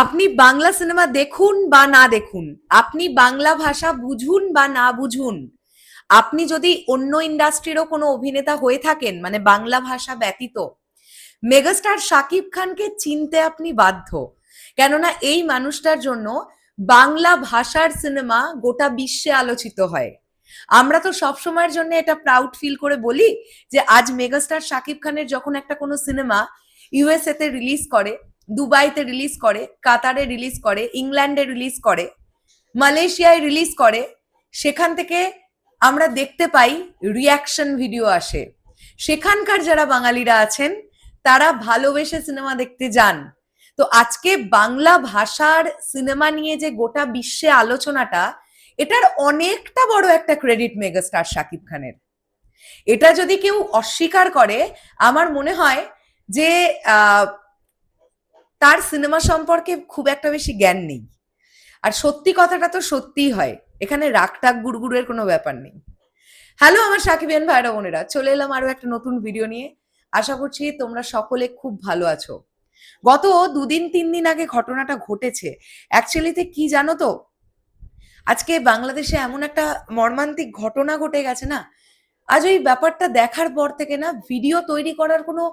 আপনি বাংলা সিনেমা দেখুন বা না দেখুন, আপনি বাংলা ভাষা বুঝুন বা না বুঝুন, আপনি যদি অন্য ইন্ডাস্ট্রিরও কোনো অভিনেতা হয়ে থাকেন মানে বাংলা ভাষা ব্যতীত, মেগাস্টার শাকিব খানকে চিনতে আপনি বাধ্য। কেননা এই মানুষটার জন্য বাংলা ভাষার সিনেমা গোটা বিশ্বে আলোচিত হয়। আমরা তো সবসময়ের জন্য এটা প্রাউড ফিল করে বলি যে আজ মেগাস্টার শাকিব খানের যখন একটা কোনো সিনেমা ইউএসএ তে রিলিজ করে দুবাইতে রিলিজ করে, কাতারে রিলিজ করে, ইংল্যান্ডে রিলিজ করে, মালয়েশিয়ায় রিলিজ করে, সেখান থেকে আমরা দেখতে পাই রিয়াকশন ভিডিও আসে। সেখানকার যারা বাঙালিরা আছেন, তারা ভালোবেসে সিনেমা দেখতে যান। তো আজকে বাংলা ভাষার সিনেমা নিয়ে যে গোটা বিশ্বে আলোচনাটা, এটার অনেকটা বড় একটা ক্রেডিট মেগাস্টার শাকিব খানের। এটা যদি কেউ অস্বীকার করে, আমার মনে হয় যে তার সিনেমা সম্পর্কে খুব একটা বেশি জ্ঞান নেই। আর সত্যি কথাটা তো সত্যিই হয়, এখানে রাগটাক গুড়গুড়ের কোনো ব্যাপার নেই। হ্যালো আমার সাকিবিয়ান ভাইরা বোনেরা, চলে এলাম আরও একটা নতুন ভিডিও নিয়ে। আশা করছি তোমরা সকলে খুব ভালো আছো। গত দুদিন, তিন দিন আগে ঘটনাটা ঘটেছে। অ্যাকচুয়ালিতে কি জানো তো? আজকে বাংলাদেশে এমন একটা মর্মান্তিক ঘটনা ঘটে গেছে না? আজ ওই ব্যাপারটা দেখার পর থেকে না ভিডিও তৈরি করার কোনো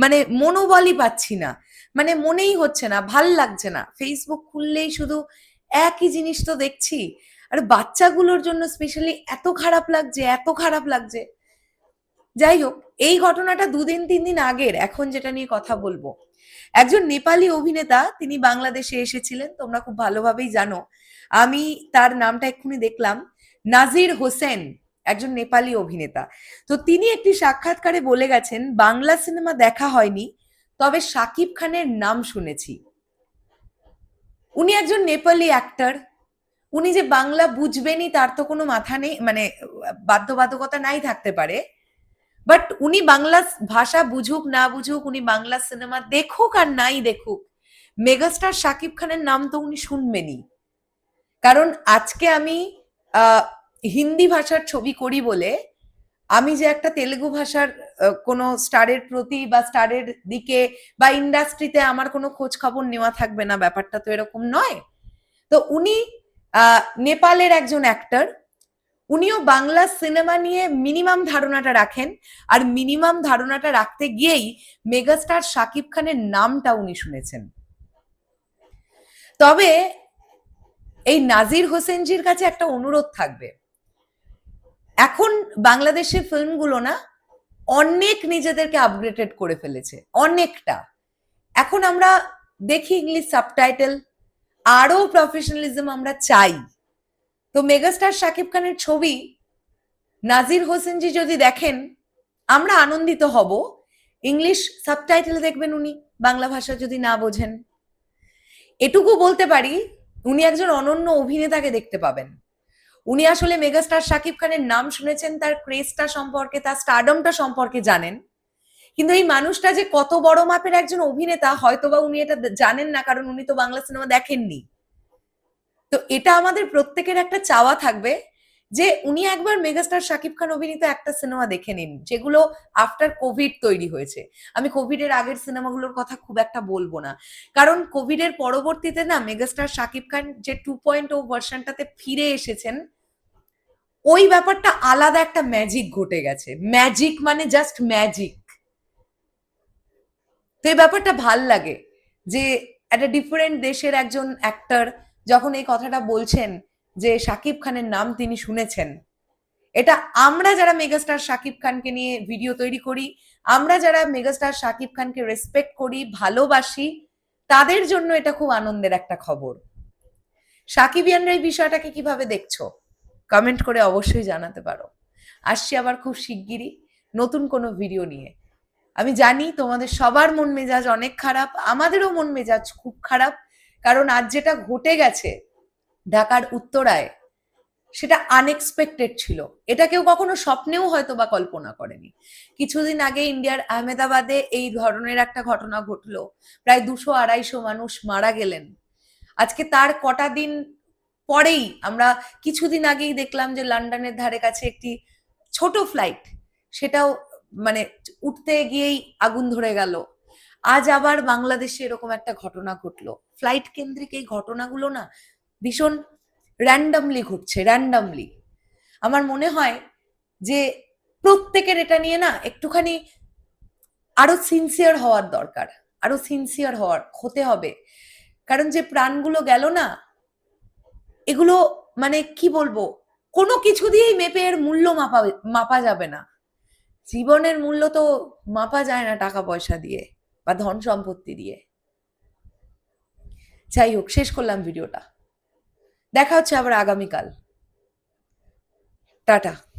মানে মনোবলই পাচ্ছি না। মানে মনেই হচ্ছে না, ভালো লাগছে না। ফেসবুক খুললেই শুধু একই জিনিস তো দেখছি। আর বাচ্চাগুলোর জন্য স্পেশালি এত খারাপ লাগছে, এত খারাপ লাগছে। যাই হোক, এই ঘটনাটা দুদিন, তিন দিন আগের, এখন যেটা নিয়ে কথা বলব। একজন নেপালি অভিনেতা, তিনি বাংলাদেশে এসেছিলেন, তোমরা খুব ভালোভাবেই জানো। আমি তার নামটা এক্ষুনি দেখলাম। নাজির হোসেন। একজন নেপালি অভিনেতা। তো তিনি একটি সাক্ষাৎকারে বলে গেছেন, বাংলা সিনেমা দেখা হয়নি, তবে শাকিব খানের নাম শুনেছি। উনি একজন নেপালি অ্যাক্টর উনি যে বাংলা বুঝবেনই তার তো কোনো মাথা নেই মানে বাধ্যবাধকতা নাই থাকতে পারে। বাট উনি বাংলা ভাষা বুঝুক, না বুঝুক, উনি বাংলা সিনেমা দেখুক আর নাই দেখুক, মেগাস্টার শাকিব খানের নাম তো উনি শুনবেনই। কারণ আজকে আমি হিন্দি ভাষার ছবি করি বলে আমি যে একটা তেলেগু ভাষার কোনো স্টারের প্রতি বা স্টারের দিকে বা ইন্ডাস্ট্রিতে আমার কোনো খোঁজ খবর নেওয়া থাকবে না, ব্যাপারটা তো এরকম নয়। তো উনি নেপালের একজন অ্যাক্টর উনিও বাংলা সিনেমা নিয়ে মিনিমাম ধারণাটা রাখেন আর মিনিমাম ধারণাটা রাখতে গিয়েই মেগাস্টার শাকিব খানের নামটা উনি শুনেছেন। তবে এই নাজির হোসেনজির কাছে একটা অনুরোধ থাকবে। এখন বাংলাদেশের ফিল্মগুলো না অনেক নিজেদেরকে আপগ্রেডেড করে ফেলেছে, অনেকটা। এখন আমরা দেখি ইংলিশ সাবটাইটেল আরও প্রফেশনালিজম আমরা চাই। তো মেগাস্টার শাকিব খানের ছবি, নাজির হোসেনজি যদি দেখেন, আমরা আনন্দিত হব। ইংলিশ সাবটাইটেল দেখবেন উনি, বাংলা ভাষা যদি না বোঝেন। এটুকু বলতে পারি, উনি একজন অনন্য অভিনেতাকে দেখতে পাবেন। উনি আসলে মেগাস্টার শাকিব খানের নাম শুনেছেন, তার ক্রেজটা সম্পর্কে, তার স্টারডমটা সম্পর্কে জানেন। কিন্তু এই মানুষটা যে কত বড় মাপের একজন অভিনেতা, হয়তোবা উনি এটা জানেন না, কারণ উনি তো বাংলা সিনেমা দেখেননি। তো এটা আমাদের প্রত্যেকের একটা চাওয়া থাকবে। যে উনি একবার মেগাস্টার শাকিব খান অভিনীত একটা সিনেমা দেখে নিন, যেগুলো আফটার কোভিড তৈরি হয়েছে। আমি কোভিড এর আগের সিনেমাগুলোর কথা খুব একটা বলব না। কারণ কোভিড এর পরবর্তীতে না মেগাস্টার শাকিব খান যে টু পয়েন্ট ও ভার্সনটাতে ফিরে এসেছেন, ওই ব্যাপারটা আলাদা একটা ম্যাজিক ঘটে গেছে। ম্যাজিক মানে জাস্ট ম্যাজিক তো এই ব্যাপারটা ভালো লাগে যে একটা ডিফারেন্ট দেশের একজন অ্যাক্টর যখন এই কথাটা বলছেন যে শাকিব খানের নাম তিনি শুনেছেন। এটা আমরা যারা মেগাস্টার শাকিব খানকে নিয়ে ভিডিও তৈরি করি, আমরা যারা মেগাস্টার শাকিব খানকে রেসপেক্ট করি, ভালোবাসি, তাদের জন্য এটা খুব আনন্দের একটা খবর। সাকিবিয়ানরা এই বিষয়টাকে কীভাবে দেখছ? কমেন্ট করে অবশ্যই জানাতে পারো। আসছি আবার খুব শিগগিরই নতুন কোনো ভিডিও নিয়ে। আমি জানি তোমাদের সবার মন মেজাজ অনেক খারাপ, আমাদেরও মন মেজাজ খুব খারাপ, কারণ আজ যেটা ঘটে গেছে ঢাকার উত্তরায় সেটা আনএক্সপেক্টেড ছিল। এটা কেউ কখনো স্বপ্নেও হয়তো বা কল্পনা করেনি। কিছুদিন আগে ইন্ডিয়ার আহমেদাবাদে এই ধরনের একটা ঘটনা ঘটলো। প্রায় দুশো আড়াইশো মানুষ মারা গেলেন। আজকে তার কটা দিন পরেই আমরা কিছুদিন আগেই দেখলাম যে লন্ডনের ধারে কাছে একটি ছোট ফ্লাইট সেটাও মানে উঠতে গিয়েই আগুন ধরে গেল। আজ আবার বাংলাদেশে এরকম একটা ঘটনা ঘটলো। ফ্লাইট কেন্দ্রিক এই ঘটনাগুলো না ভীষণ র্যান্ডামলি ঘটছে র্যান্ডামলি আমার মনে হয় যে প্রত্যেকের এটা নিয়ে না একটুখানি আরও সিনসিয়ার হওয়ার দরকার, আরও সিনসিয়ার হওয়ার, হতে হবে। কারণ যে প্রাণগুলো গেল না, এগুলো মানে কি বলব, কোনো কিছু দিয়েই মেপে এর মূল্য মাপা মাপা যাবে না। জীবনের মূল্য তো মাপা যায় না টাকা পয়সা দিয়ে বা ধন সম্পত্তি দিয়ে। যাই হোক, শেষ করলাম ভিডিওটা। দেখা হচ্ছে আবার আগামীকাল। টাটা।